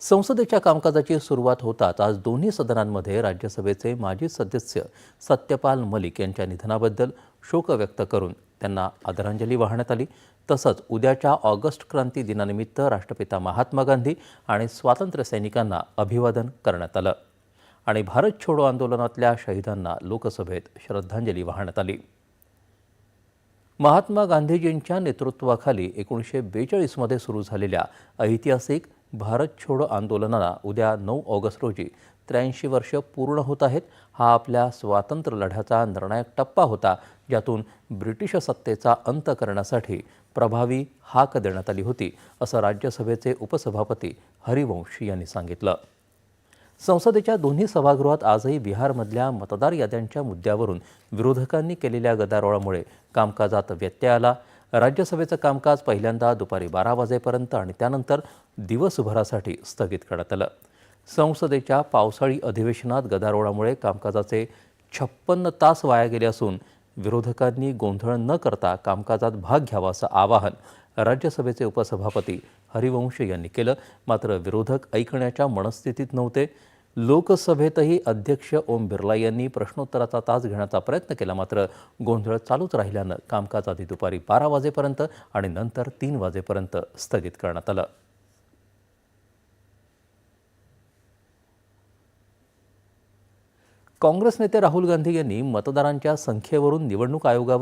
संसदेच्या कामकाजाची सुरुवात होताच आज दोन्ही सदनांमध्ये राज्यसभेचे माजी सदस्य सत्यपाल मलिक यांच्या निधनाबद्दल शोक व्यक्त करून त्यांना आदरांजली वाहण्यात आली. तसंच उद्याच्या ऑगस्ट क्रांती दिनानिमित्त राष्ट्रपिता महात्मा गांधी आणि स्वातंत्र्य सैनिकांना अभिवादन करण्यात आलं आणि भारत छोडो आंदोलनातल्या शहीदांना लोकसभेत श्रद्धांजली वाहण्यात आली. महात्मा गांधीजींच्या नेतृत्वाखाली एकोणीसशे बेचाळीसमध्ये सुरू झालेल्या ऐतिहासिक भारत छोडो आंदोलनाला उद्या नऊ ऑगस्ट रोजी त्र्याऐंशी वर्ष पूर्ण होत आहेत. हा आपल्या स्वातंत्र्य लढ्याचा निर्णायक टप्पा होता ज्यातून ब्रिटिश सत्तेचा अंत करण्यासाठी प्रभावी हाक देण्यात आली होती असं राज्यसभेचे उपसभापती हरिवंश यांनी सांगितलं. संसदेच्या दोन्ही सभागृहात आजही बिहारमधल्या मतदार याद्यांच्या मुद्द्यावरून विरोधकांनी केलेल्या गदारोळामुळे कामकाजात व्यत्यय आला. राज्यसभेचं कामकाज पहिल्यांदा दुपारी बारा वाजेपर्यंत आणि त्यानंतर दिवसभरासाठी स्थगित करण्यात आलं. संसदेच्या पावसाळी अधिवेशनात गदारोळामुळे कामकाजाचे छप्पन्न तास वाया गेले असून विरोधकांनी गोंधळ न करता कामकाजात भाग घ्यावा असं आवाहन राज्यसभेचे उपसभापती हरिवंश यांनी केलं. मात्र विरोधक ऐकण्याच्या मनस्थितीत नव्हते. लोकसभेतही अध्यक्ष ओम बिर्ला यांनी प्रश्नोत्तराचा तास घेण्याचा प्रयत्न केला. मात्र गोंधळ चालूच राहिल्यानं कामकाज आधी दुपारी बारा वाजेपर्यंत आणि नंतर तीन वाजेपर्यंत स्थगित करण्यात आलं. काँग्रेस नेते राहुल गांधी यांनी मतदारांच्या संख्येवरून निवडणूक आयोगावर